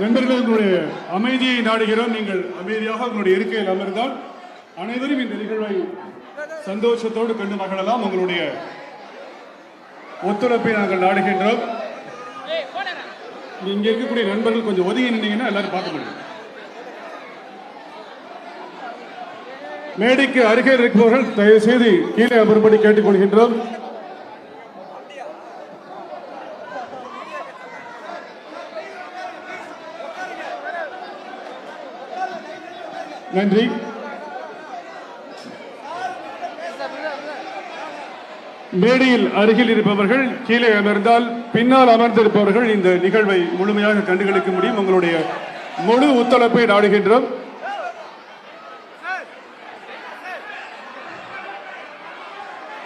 நண்பர்கள் உங்களுடைய அமைதியை நாடுகிறோம். நீங்கள் அமைதியாக உங்களுடைய இருக்கையில் அமர்ந்தால் அனைவரும் இந்த நிகழ்வை சந்தோஷத்தோடு கண்டு மகிழலாம். உங்களுடைய ஒத்துழைப்பை நாங்கள் நாடுகின்றோம். இங்க இருக்கக்கூடிய நண்பர்கள் கொஞ்சம் ஒதுங்கி நின்னீங்கன்னா எல்லாரும் பார்க்க முடியும். மேடைக்கு அருகே இருப்பவர்கள் தயவு செய்து கீழே அமரும்படி கேட்டுக்கொள்கின்றோம். நன்றி. மேடையில் அருகில் இருப்பவர்கள் கீழே அமர்ந்தால் பின்னால் அமர்ந்திருப்பவர்கள் இந்த நிகழ்வை முழுமையாக கண்டுகளிக்க முடியும். உங்களுடைய முழு ஒத்துழைப்பை நாடுகின்றோம்.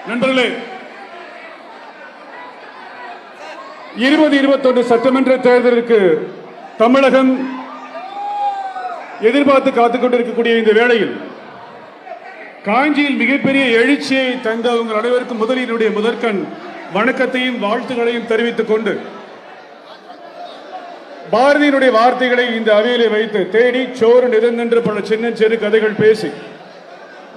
நண்பர்களே இருபது இருபத்தொன்று சட்டமன்ற தேர்தலுக்கு தமிழகம் எதிர்பார்த்து காத்துக் கொண்டிருக்கக்கூடிய இந்த வேளையில் காஞ்சியில் மிகப்பெரிய எழுச்சியை தந்த உங்கள் அனைவருக்கும் முதலினுடைய முதற்கண் வணக்கத்தையும் வாழ்த்துகளையும் தெரிவித்துக் கொண்டு பாரதியினுடைய வார்த்தைகளை இந்த அவையிலே வைத்து தேடி சோறு நிறந்தென்று பல சின்ன சிறு கதைகள் பேசி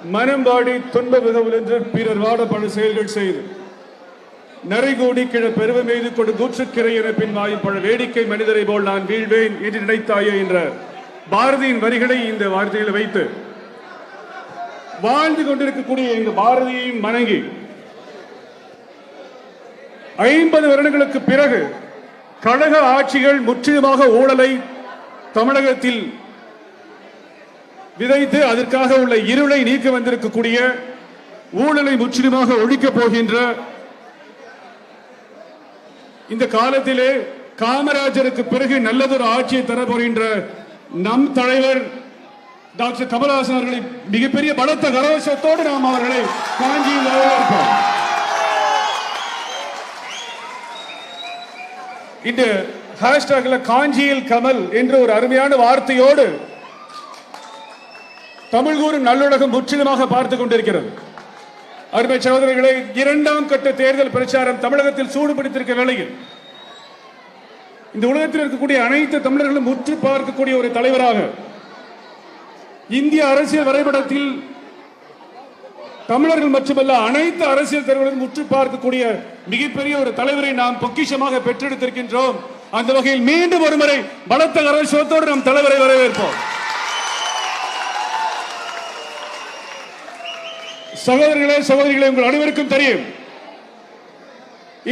மனம் பாடி துன்ப மிகவும் என்று பிறர் வாட பல செயல்கள் செய்து நரைகோடி கிழ பெருமை மீது கொண்டு கூற்றுக்கிறை என பின் வாயும் பல வேடிக்கை மனிதரை போல் நான் வீழ்வேன் என்று நினைத்தாயே என்ற பாரதியின் வரிகளை இந்த வார்த்தையில் வைத்து வாழ்ந்து கொண்டிருக்கக்கூடிய இந்த பாரதியையும் வணங்கி ஐம்பது வருடங்களுக்கு பிறகு கழக ஆட்சிகள் முற்றிலுமாக ஊழலை தமிழகத்தில் விதைத்து அதற்காக உள்ள இருளை நீக்க வந்திருக்கக்கூடிய ஊழலை முற்றிலுமாக ஒழிக்கப் போகின்ற இந்த காலத்திலே காமராஜருக்கு பிறகு நல்லதொரு ஆட்சியை தர போகின்ற நம் தலைவர் டாக்டர் கமல்ஹாசன் அவர்களை மிகப்பெரிய பலத்த கரவசத்தோடு நாம் அவர்களை காஞ்சியில் வரவேற்போம். இன்று ஹேஷ்டாக்ல காஞ்சியில் கமல் என்ற ஒரு அருமையான வார்த்தையோடு தமிழ் கூறும் நல்லுலகம் முற்றிலுமாக பார்த்துக் கொண்டிருக்கிறது. அருமை சகோதரர்களே இரண்டாம் கட்ட தேர்தல் பிரச்சாரம் தமிழகத்தில் சூடு பிடித்திருக்க வேளையில் இந்த உலகத்தில் இருக்கக்கூடிய அனைத்து தமிழர்களும் உற்று பார்க்கக்கூடிய ஒரு தலைவராக இந்திய அரசியல் வரைபடத்தில் தமிழர்கள் மட்டுமல்ல அனைத்து அரசியல் தலைவர்களும் உற்று பார்க்கக்கூடிய மிகப்பெரிய ஒரு தலைவரை நாம் பொக்கிஷமாக பெற்றெடுத்திருக்கின்றோம். அந்த வகையில் மீண்டும் ஒருமுறை பலத்த கரசோத்தோடு நம் தலைவரை வரவேற்போம். சகோதரர்களே சகோதரிகளே உங்கள் அனைவருக்கும் தெரியும்.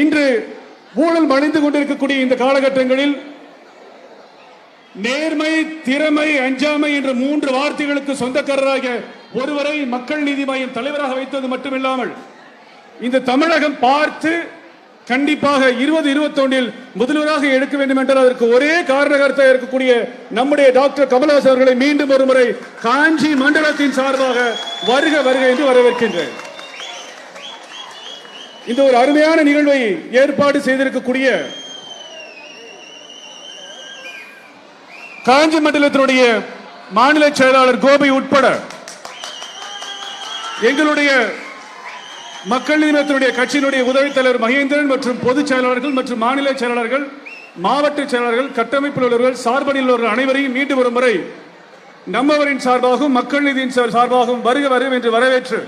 இன்று ஊழல் மணிந்து கொண்டிருக்கக்கூடிய இந்த காலகட்டங்களில் நேர்மை திறமை அஞ்சாமை என்ற மூன்று வார்த்தைகளுக்கு சொந்தக்காரராக ஒருவரை மக்கள் நீதி மையம் தலைவராக வைத்தது மட்டுமில்லாமல் இந்த தமிழகம் பார்த்து கண்டிப்பாக இருபது இருபத்தொன்னில் முதல்வராக எடுக்க வேண்டும் என்றால் அதற்கு ஒரே காரணகர்த்தாக இருக்கக்கூடிய நம்முடைய டாக்டர் கமல்ஹாசன் அவர்களை மீண்டும் ஒருமுறை காஞ்சி மண்டலத்தின் சார்பாக வருக வருக என்று வரவேற்கின்றேன். இந்த ஒரு அருமையான நிகழ்வை ஏற்பாடு செய்திருக்கக்கூடிய காஞ்சி மண்டலத்தினுடைய மாநில செயலாளர் கோபி உட்பட எங்களுடைய மக்கள் நீதிமன்றத்தினுடைய கட்சியினுடைய உதவித் தலைவர் மகேந்திரன் மற்றும் பொதுச் செயலாளர்கள் மற்றும் மாநில செயலாளர்கள் மாவட்ட செயலாளர்கள் கட்டமைப்பில் உள்ளவர்கள் சார்பனில் உள்ளவர்கள் அனைவரையும் மீண்டும் ஒரு முறை நம்மவரின் சார்பாகவும் மக்கள் நீதியின் சார்- சார்பாகவும் வருக வரும் என்று வரவேற்று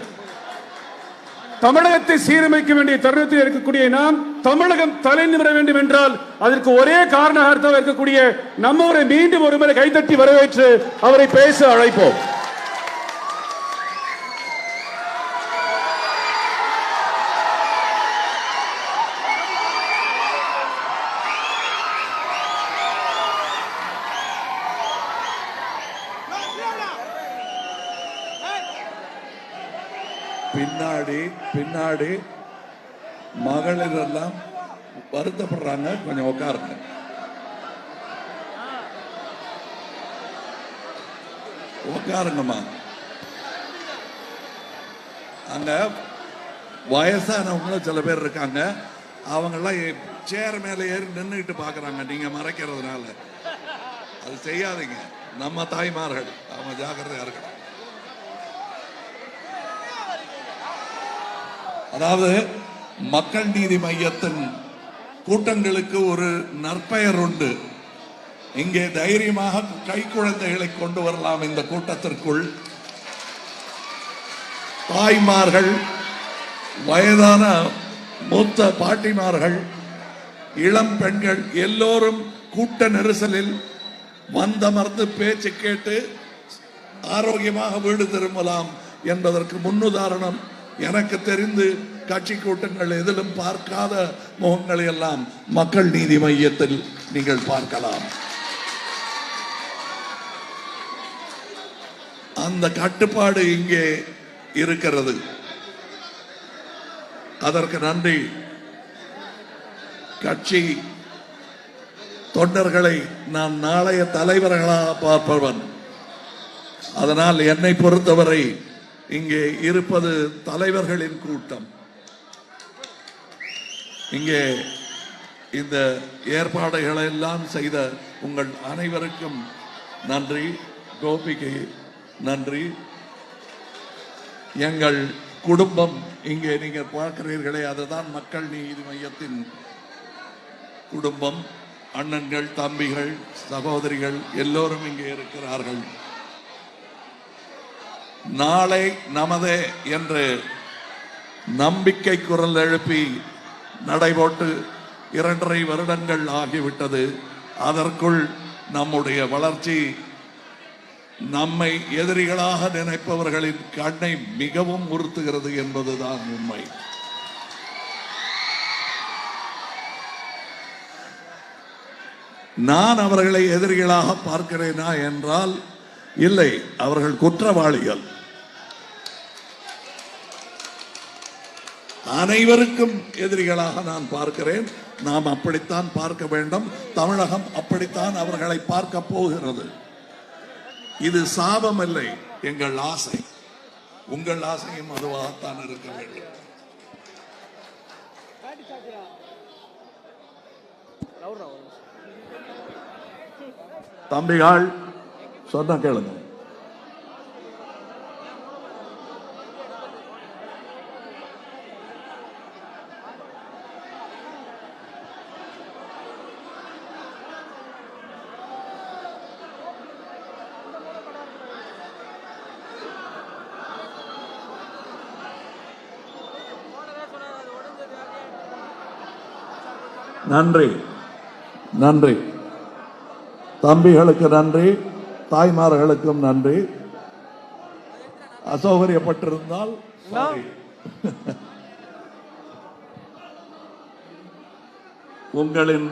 தமிழகத்தை சீரமைக்க வேண்டிய தருணத்தில் இருக்கக்கூடிய நாம் தமிழகம் தலை நிமிர வேண்டும் என்றால் அதற்கு ஒரே காரணகர்த்தாக இருக்கக்கூடிய நம்மவரை மீண்டும் ஒருமுறை கைதட்டி வரவேற்று அவரை பேச அழைப்போம். வருத்தப்படுறாங்க கொஞ்சம் உட்காருங்க உட்காருங்கம்மா அங்க வயசானவங்களும் சில பேர் இருக்காங்க. அவங்கெல்லாம் சேர் மேல ஏறி நின்றுட்டு பாக்குறாங்க. நீங்க மறைக்கிறதுனால. அது செய்யாதீங்க. நம்ம தாய்மார்கள். அவங்க ஜாக்கிரதையா இருக்கணும் அதாவது மக்கள் நீதி மையத்தின் கூட்டங்களுக்கு ஒரு நற்பெயர் உண்டு. இங்கே தைரியமாக கை குழந்தைகளை கொண்டு வரலாம் இந்த கூட்டத்திற்குள். தாய்மார்கள் வயதான மூத்த பாட்டிமார்கள் இளம் பெண்கள் எல்லோரும் கூட்ட நெரிசலில் வந்தமர்ந்து பேச்சு கேட்டு ஆரோக்கியமாக வீடு திரும்பலாம் என்பதற்கு முன்னுதாரணம் எனக்கு தெரிந்து கட்சி கூட்டங்கள் எதிலும் பார்க்காத முகங்களை எல்லாம் மக்கள் நீதி மையத்தில் நீங்கள் பார்க்கலாம். அந்த கட்டுப்பாடு இங்கே இருக்கிறது. அதற்கு நன்றி. கட்சி தொண்டர்களை நான் நாளைய தலைவர்களாக பார்ப்பவன். அதனால் என்னை பொறுத்தவரை இங்கே இருப்பது தலைவர்களின் கூட்டம். இங்கே இந்த ஏற்பாடுகளை எல்லாம் செய்த உங்கள் அனைவருக்கும் நன்றி கோபிக்கு நன்றி. எங்கள் குடும்பம் இங்கே நீங்கள் பார்க்கிறீர்களே அதுதான் மக்கள் நீதி மையத்தின் குடும்பம். அண்ணன்கள் தம்பிகள் சகோதரிகள் எல்லோரும் இங்கே இருக்கிறார்கள். நாளை நமதே என்று நம்பிக்கை குரல் எழுப்பி நடைபோட்டு இரண்டரை வருடங்கள் ஆகிவிட்டது. அதற்குள் நம்முடைய வளர்ச்சி நம்மை எதிரிகளாக நினைப்பவர்களின் கண்ணை மிகவும் உறுத்துகிறது என்பதுதான் உண்மை. நான் அவர்களை எதிரிகளாக பார்க்கிறேனா என்றால் இல்லை அவர்கள் குற்றவாளிகள். அனைவருக்கும் எதிரிகளாக நான் பார்க்கிறேன். நாம் அப்படித்தான் பார்க்க வேண்டும். தமிழகம் அப்படித்தான் அவர்களை பார்க்க போகிறது. இது சாபம் இல்லை எங்கள் ஆசை. உங்கள் ஆசையும் அதுவாகத்தான் இருக்க வேண்டும். தம்பிகள் சொன்ன கேளுங்க. நன்றி. நன்றி. தம்பிகளுக்கு நன்றி. தாய்மார்களுக்கும் நன்றி. அசௌகரியப்பட்டிருந்தால். உங்களின்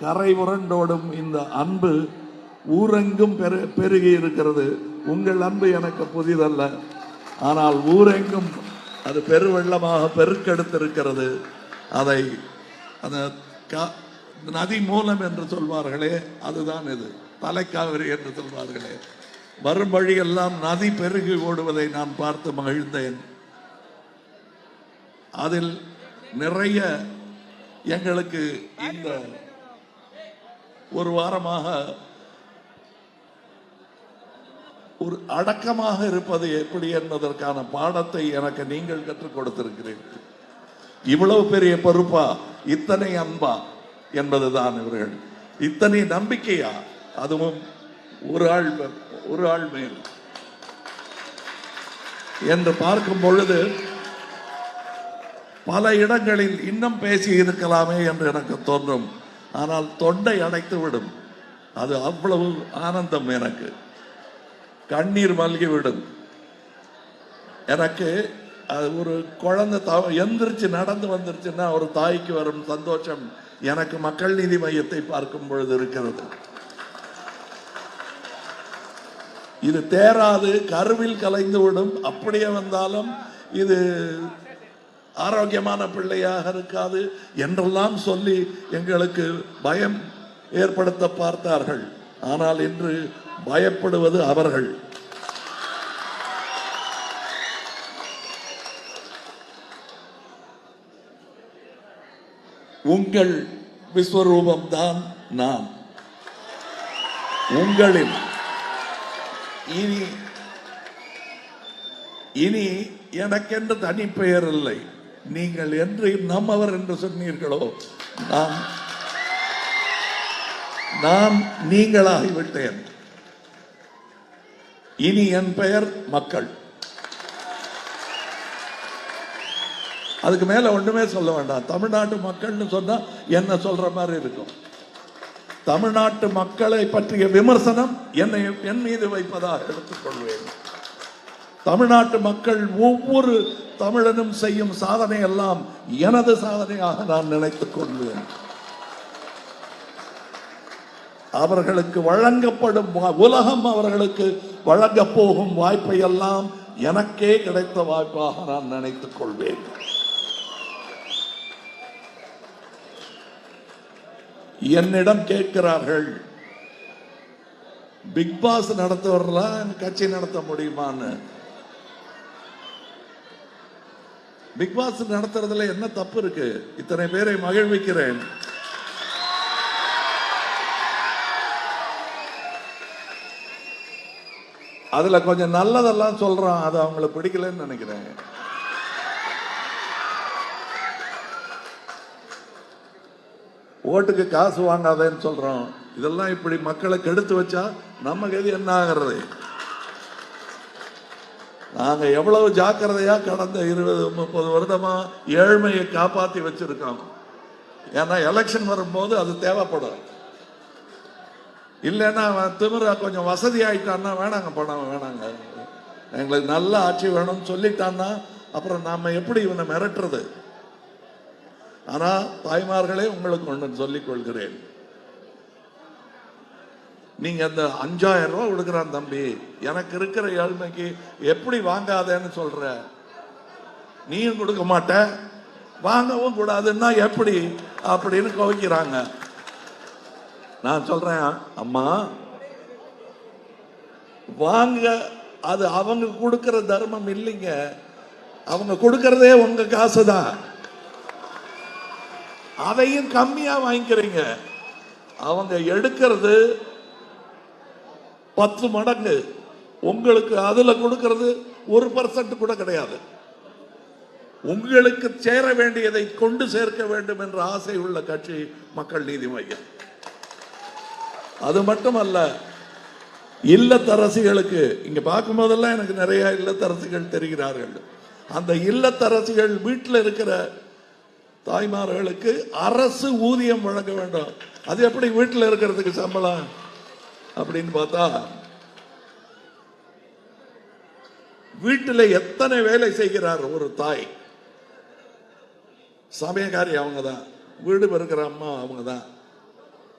கரை புரண்டோடும் இந்த அன்பு ஊரெங்கும் பெரு பெருகி இருக்கிறது. உங்கள் அன்பு எனக்கு புதிதல்ல. ஆனால் ஊரெங்கும் அது பெருவெள்ளமாக பெருக்கெடுத்திருக்கிறது. அதை அந்த கா- நதி மூலம் என்று சொல்வார்களே அதுதான் இது. தலைக்காவிரி என்று சொல்வார்களே. வரும் வழியெல்லாம் நதி பெருகி ஓடுவதை நான் பார்த்து மகிழ்ந்தேன். அதில் நிறைய எங்களுக்கு இந்த ஒரு வாரமாக ஒரு அடக்கமாக இருப்பது எப்படி என்பதற்கான பாடத்தை எனக்கு நீங்கள் கற்றுக் கொடுத்திருக்கிறீர்கள். இவ்வளவு பெரிய பொறுப்பா? இத்தனை அன்பா என்பதுதான் இவர்கள். இத்தனை நம்பிக்கையா? அதுவும் ஒரு ஆள் மே- ஒரு ஆள் மேல். என்று பார்க்கும் பொழுது பல இடங்களில் இன்னும் பேசி இருக்கலாமே என்று எனக்கு தோன்றும். ஆனால் தொண்டை அடைத்து விடும். அது அவ்வளவு ஆனந்தம் எனக்கு. கண்ணீர் மல்கிவிடும். எனக்கு அது ஒரு குழந்தை த- எந்திரிச்சு நடந்து வந்துருச்சுன்னா ஒரு தாய்க்கு வரும் சந்தோஷம். எனக்கு மக்கள் நீதி மையத்தை பார்க்கும் பொழுது இருக்கிறது. இது தேராது கருவில் கலைந்து விடும். அப்படியே வந்தாலும் இது ஆரோக்கியமான பிள்ளையாக இருக்காது என்றெல்லாம் சொல்லி எங்களுக்கு பயம் ஏற்படுத்த பார்த்தார்கள். ஆனால் இன்று பயப்படுவது அவர்கள். உங்கள் விஸ்வரூபம் தான் நான் உங்களில். இனி இனி எனக்கென்று தனி பெயர் இல்லை. நீங்கள் என்று நம்மவர் என்று சொன்னீர்களோ நான் நான் நீங்களாகிவிட்டேன். இனி என் பெயர் மக்கள். அதுக்கு மேலே ஒன்றுமே சொல்ல வேண்டாம். தமிழ்நாட்டு மக்கள்னு சொன்னால் என்ன சொல்கிற மாதிரி இருக்கும். தமிழ்நாட்டு மக்களை பற்றிய விமர்சனம் என்னை என் மீது வைப்பதாக எடுத்துக்கொள்வேன். தமிழ்நாட்டு மக்கள் ஒவ்வொரு தமிழனும் செய்யும் சாதனை எல்லாம் எனது சாதனையாக நான் நினைத்துக் கொள்வேன். அவர்களுக்கு வழங்கப்படும் உலகம் அவர்களுக்கு வழங்கப் போகும் வாய்ப்பை எல்லாம் எனக்கே கிடைத்த வாய்ப்பாக நான் நினைத்துக் கொள்வேன். என்னிடம் கேட்கிறார்கள். பிக் பாஸ் நடத்துவர்களாம் கட்சி நடத்த முடியுமான்னு. பிக் பாஸ் நடத்துறதுல என்ன தப்பு இருக்கு? இத்தனை பேரை மகிழ்விக்கிறேன். அதுல கொஞ்சம் நல்லதெல்லாம் சொல்றான். அது அவங்களுக்கு பிடிக்கலன்னு நினைக்கிறேன். ஓட்டுக்கு காசு வாங்காதேன்னு சொல்றோம். இதெல்லாம் இப்படி மக்களை கெடுத்து வச்சா நம்ம கதி என்ன ஆகிறது? நாங்க எவ்வளவு ஜாக்கிரதையா கடந்த இருபது முப்பது வருடமா ஏழ்மையை காப்பாத்தி வச்சிருக்கோம். ஏன்னா எலெக்ஷன் வரும்போது அது தேவைப்படும். இல்லைன்னா அவன் கொஞ்சம் வசதி ஆயிட்டான்னா வேணாங்க பணம் வேணாங்க. எங்களுக்கு நல்ல ஆட்சி வேணும்னு சொல்லிட்டான்னா அப்புறம் நாம எப்படி இவனை மிரட்டுறது? ஆனா தாய்மார்களே உங்களுக்கு ஒன்று சொல்லிக் கொள்கிறேன். நீங்க அந்த அஞ்சாயிரம் ரூபாய் கொடுக்குறான் தம்பி. எனக்கு இருக்கிற ஏழ்மைக்கு எப்படி வாங்காதேன்னு சொல்ற? நீயும் கொடுக்க மாட்ட. வாங்கவும் கூடாதுன்னா எப்படி? அப்படின்னு கவிக்கிறாங்க. நான் சொல்றேன் அம்மா வாங்க. அது அவங்க கொடுக்குற தர்மம் இல்லைங்க. அவங்க கொடுக்கறதே உங்க காசு தான் அதையும் கம்மியா வாங்கிக்கிறீங்க. அவங்க எடுக்கிறது பத்து மடங்கு. உங்களுக்கு அதுல கொடுக்கிறது ஒரு பர்சன்ட் கூட கிடையாது. உங்களுக்கு சேர வேண்டியதை கொண்டு சேர்க்க வேண்டும் என்ற ஆசை உள்ள கட்சி மக்கள் நீதி மையம். அது மட்டுமல்ல இல்லத்தரசிகளுக்கு இங்க பார்க்கும் போதெல்லாம் எனக்கு நிறைய இல்லத்தரசிகள் தெரிகிறார்கள். அந்த இல்லத்தரசிகள் வீட்டில் இருக்கிற தாய்மார்களுக்கு அரசு ஊதியம் வழங்க வேண்டும். அது எப்படி வீட்டில் இருக்கிறதுக்கு சம்பளம்? அப்படின்னு பார்த்தா வீட்டில் எத்தனை வேலை செய்கிறார் ஒரு தாய்? சமயக்காரி அவங்க தான் வீடு பெருக்கிற அம்மா அவங்க தான்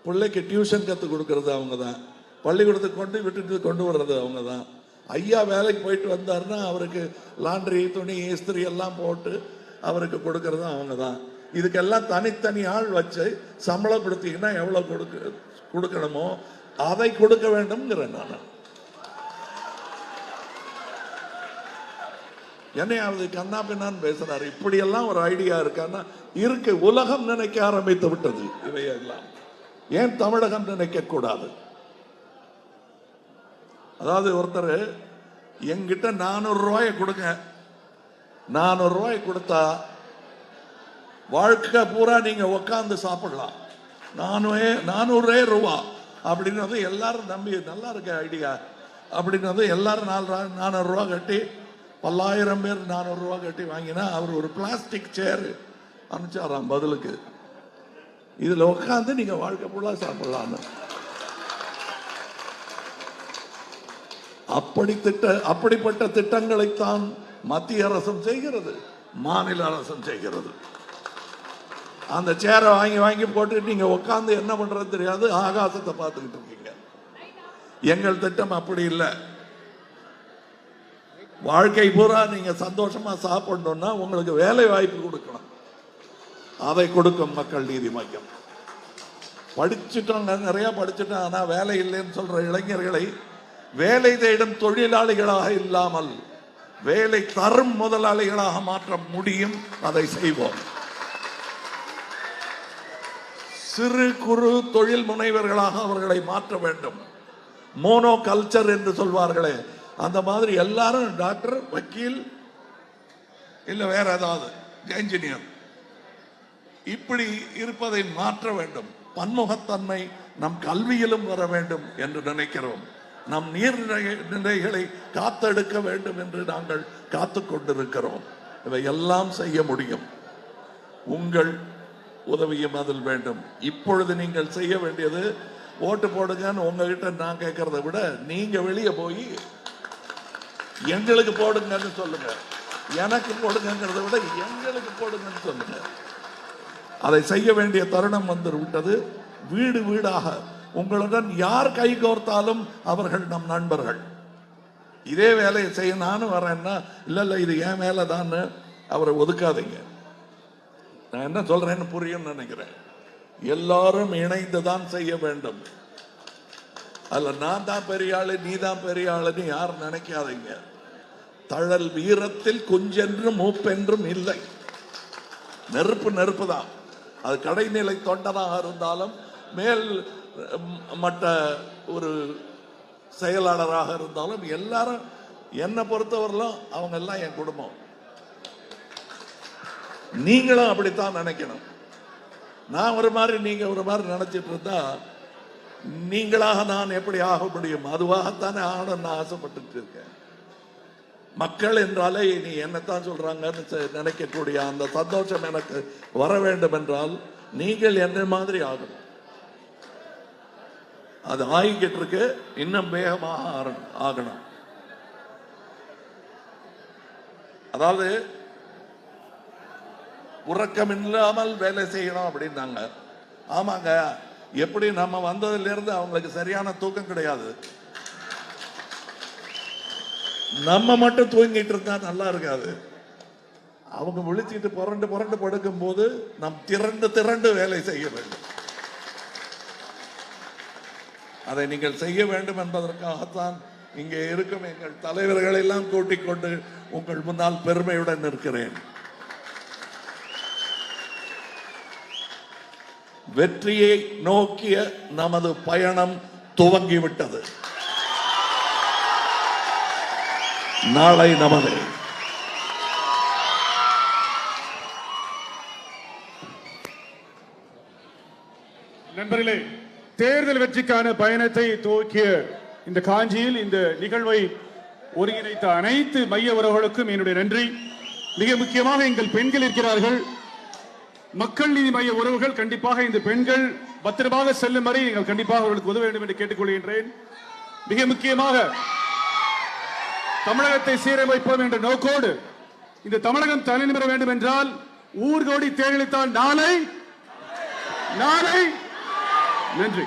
பிள்ளைக்கு டியூஷன் கற்றுக் கொடுக்கறது அவங்க தான் பள்ளிக்கூடத்துக்கு கொண்டு விட்டுட்டு கொண்டு வர்றது அவங்க தான் ஐயா வேலைக்கு போயிட்டு வந்தாருன்னா அவருக்கு லாண்ட்ரி துணி இஸ்திரி எல்லாம் போட்டு அவருக்கு கொடுக்கறதும் அவங்க தான் இதுக்கெல்லாம் தனித்தனி ஆள் வச்சு சம்பளம் கொடுத்தீங்கன்னா எவ்வளோ கொடுக்க கொடுக்கணுமோ அதை கொடுக்க வேண்டும்ங்கிறேன் நான். என்னையாவது கண்ணா பின்னான்னு பேசுறாரு. இப்படியெல்லாம் ஒரு ஐடியா இருக்கான்னா இருக்கு உலகம் நினைக்க ஆரம்பித்து விட்டது இவையெல்லாம். ஏன் தமிழகம் நினைக்க கூடாது? அதாவது ஒருத்தர் என்கிட்ட நானூறு ரூபாயை கொடுங்க. நானூறு ரூபாய் கொடுத்தா வாழ்க்கை பூரா நீங்க உட்காந்து சாப்பிடலாம். நானூறு நானூறே ரூபா. அப்படின்னு வந்து எல்லாரும் நம்பி நல்லா இருக்க ஐடியா. அப்படின்னு வந்து எல்லாரும் நாலு ரூபா கட்டி பல்லாயிரம் பேர் நானூறுரூவா கட்டி வாங்கினா அவர் ஒரு பிளாஸ்டிக் சேர் அனுப்பிச்சாராம் பதிலுக்கு. இதில் உட்காந்து நீங்கள் வாழ்க்கை ஃபுல்லாக சாப்பிடலாம்னு அப்படி திட்ட அப்படிப்பட்ட திட்டங்களைத்தான் மத்திய அரசும் செய்கிறது மாநில அரசும் செய்கிறது. அந்த சேரை வாங்கி வாங்கி போட்டுக்கிட்டு நீங்க உட்காந்து என்ன பண்றது தெரியாது. ஆகாசத்தை பார்த்துக்கிட்டு இருக்கீங்க. எங்கள் திட்டம் அப்படி இல்லை. வாழ்க்கை பூரா நீங்க சந்தோஷமா சாப்பிடணும்னா உங்களுக்கு வேலை வாய்ப்பு கொடுக்கணும். அதை கொடுக்கும் மக்கள் நீதி மையம். படிச்சுட்டோங்க நிறைய படிச்சுட்டோம். ஆனா வேலை இல்லைன்னு சொல்ற இளைஞர்களை வேலை தேடும் தொழிலாளிகளாக இல்லாமல் வேலை தரும் முதலாளிகளாக மாற்ற முடியும். அதை செய்வோம். சிறு குறு தொழில் முனைவர்களாக அவர்களை மாற்ற வேண்டும். மோனோ கல்ச்சர் என்று சொல்வார்களே. அந்த மாதிரி எல்லாரும் டாக்டர் வக்கீல் இல்ல வேற ஏதாவது என்ஜினியர் இப்படி இருப்பதை மாற்ற வேண்டும். பன்முகத்தன்மை நம் கல்வியிலும் வர வேண்டும் என்று நினைக்கிறோம். நம் நீர்நிலைகளை காத்தெடுக்க வேண்டும் என்று நாங்கள் காத்து கொண்டிருக்கிறோம். இவை எல்லாம் செய்ய முடியும். உங்கள் உதவியும் அதில் வேண்டும். இப்பொழுது நீங்கள் செய்ய வேண்டியது ஓட்டு போடுங்கன்னு உங்ககிட்ட நான் கேட்கறத விட நீங்க வெளியே போய் எங்களுக்கு போடுங்கன்னு சொல்லுங்க. எனக்கு போடுங்கிறத விட எங்களுக்கு போடுங்கன்னு சொல்லுங்க. அதை செய்ய வேண்டிய தருணம் வந்து விட்டது. வீடு வீடாக உங்களுடன் யார் கை கோர்த்தாலும் அவர்கள் நம் நண்பர்கள். இதே வேலையை செய்ய நானும் வரேன்னா இல்லை இல்லை இது என் மேல தான் அவரை ஒதுக்காதீங்க. நான் என்ன சொல்றேன்னு புரியும்னு நினைக்கிறேன். எல்லாரும் இணைந்து தான் செய்ய வேண்டும். அல்ல நான் தான் பெரிய ஆளு நீ தான் பெரிய ஆளுன்னு யாரும் நினைக்காதீங்க. தழல் வீரத்தில் குஞ்சென்றும் மூப்பென்றும் இல்லை. நெருப்பு நெருப்பு தான் அது கடைநிலை தொண்டனாக இருந்தாலும் மேல் மற்ற மட்ட ஒரு செயலாளராக இருந்தாலும் எல்லாரும் என்னை பொறுத்தவரையிலும் அவங்க எல்லாம் என் குடும்பம். நீங்களும் அப்படித்தான் நினைக்கணும். நான் ஒரு மாதிரி நீங்க ஒரு மாதிரி நினைச்சிட்டு இருந்தா நீங்களாக நான் எப்படி ஆக முடியும்? அதுவாகத்தானே ஆகணும்னு ஆசைப்பட்டுட்டு இருக்கேன். மக்கள் என்றாலே நீ என்னத்தான் சொல்றாங்கன்னு நினைக்கக்கூடிய அந்த சந்தோஷம் எனக்கு வர வேண்டும் என்றால் நீங்கள் என்ன மாதிரி ஆகணும். அது ஆகிக்கிட்டு இருக்கு. இன்னும் வேகமாக ஆகணும். அதாவது உறக்கம் இல்லாமல் வேலை செய்யணும் அப்படின்னாங்க. ஆமாங்க. எப்படி நம்ம வந்ததுல இருந்து அவங்களுக்கு சரியான தூக்கம் கிடையாது. நம்ம மட்டும் தூங்கிட்டு இருந்தா நல்லா இருக்காது. அவங்க விழிச்சிட்டு புரண்டு புரண்டு படுக்கும் போது நாம் திரண்டு திரண்டு வேலை செய்ய வேண்டும். அதை நீங்கள் செய்ய வேண்டும் என்பதற்காகத்தான் இங்கே இருக்கும் எங்கள் தலைவர்களெல்லாம் கூட்டிக் கொண்டு உங்கள் முன்னால் பெருமையுடன் நிற்கிறேன். வெற்றியை நோக்கிய நமது பயணம் துவங்கிவிட்டது. நாளை நமது. நண்பர்களே தேர்தல் வெற்றிக்கான பயணத்தை துவக்கிய இந்த காஞ்சியில் இந்த நிகழ்வை ஒருங்கிணைத்த அனைத்து மைய உறவுகளுக்கும் என்னுடைய நன்றி. மிக முக்கியமாக எங்கள் பெண்கள் இருக்கிறார்கள். மக்கள் நீதி மைய உறவுகள் கண்டிப்பாக இந்த பெண்கள் பத்திரமாக செல்லும் வரை நீங்கள் கண்டிப்பாக அவர்களுக்கு உதவ வேண்டும் என்று கேட்டுக்கொள்கின்றேன். மிக முக்கியமாக தமிழகத்தை சீரமைப்போம் என்ற நோக்கோடு இந்த தமிழகம் தலைநிமிர வேண்டும் என்றால் ஊர்கோடி தேர்தலித்தால் நாளை நாளை நன்றி.